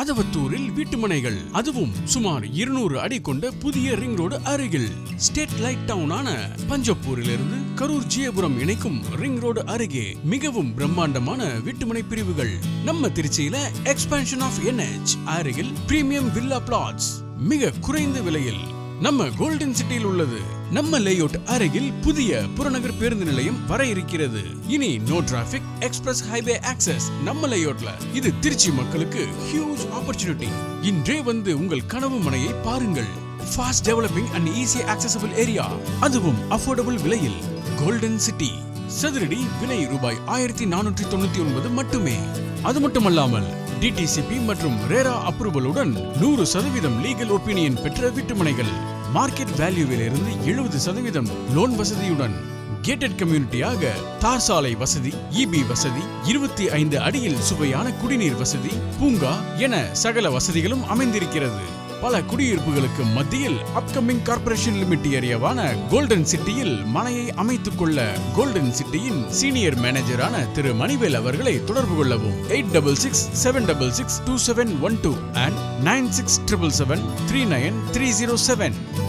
அதவத்தூரில் வீட்டுமனைகள் அதுவும் சுமார் இருநூறு அடி கொண்ட புதிய ரிங் ரோடு அருகில். ஸ்டேட் லைட் டவுனான பஞ்சப்பூரிலிருந்து கரூர் ஜியபுரம் இணைக்கும் ரிங் ரோடு அருகே மிகவும் பிரம்மாண்டமான வீட்டுமனை பிரிவுகள். நம்ம திருச்சியில எக்ஸ்பான்ஷன் ஆஃப் என்ஹெச் அருகில் பிரீமியம் வில்லா பிளாட்ஸ் மிக குறைந்த விலையில் நம்ம கோல்டன் சிட்டியில் உள்ளது. நம்ம லேஅவுட் அருகில் புதிய புறநகர் பேருந்து நிலையம் வர இருக்கிறது. இனி no traffic express highway access நம்ம லேஅவுட்ல இது திருச்சி மக்களுக்கு ஹியூஜ் ஆப்பர்ச்சுனிட்டி இன்றே வந்து உங்கள் கனவு மனையை பாருங்கள். Fast developing and easy accessible area அதுவும் அஃபோர்டபுள் விலையில். கோல்டன் சிட்டி சதுரடி விலை ரூபாய் ஆயிரத்தி நானூற்றி தொண்ணூத்தி ஒன்பது மட்டுமே. அது மட்டுமல்லாமல் டிடிசிபி மற்றும் ரேரா அப்ரூவலுடன் நூறு சதவீதம் லீகல் ஒப்பீனியன் பெற்ற வீட்டுமனைகள். மார்க்கெட் வேல்யூவில் இருந்து எழுபது சதவீதம் லோன் வசதியுடன். கேட்டட் கம்யூனிட்டியாக தார் சாலை வசதி இபி வசதி இருபத்தி ஐந்து அடியில் சுவையான குடிநீர் வசதி பூங்கா என சகல வசதிகளும் அமைந்திருக்கிறது. பல குடியிருப்புகளுக்கு மத்தியில் அப்கமிங் கார்ப்பரேஷன் லிமிட் ஏரியாவான கோல்டன் சிட்டியில் மனையை அமைத்துக் கொள்ள கோல்டன் சிட்டியின் சீனியர் மேனேஜரான திரு மணிவேல் அவர்களை தொடர்பு கொள்ளவும். Eight double six seven double six two seven one two and nine six triple seven three nine three zero seven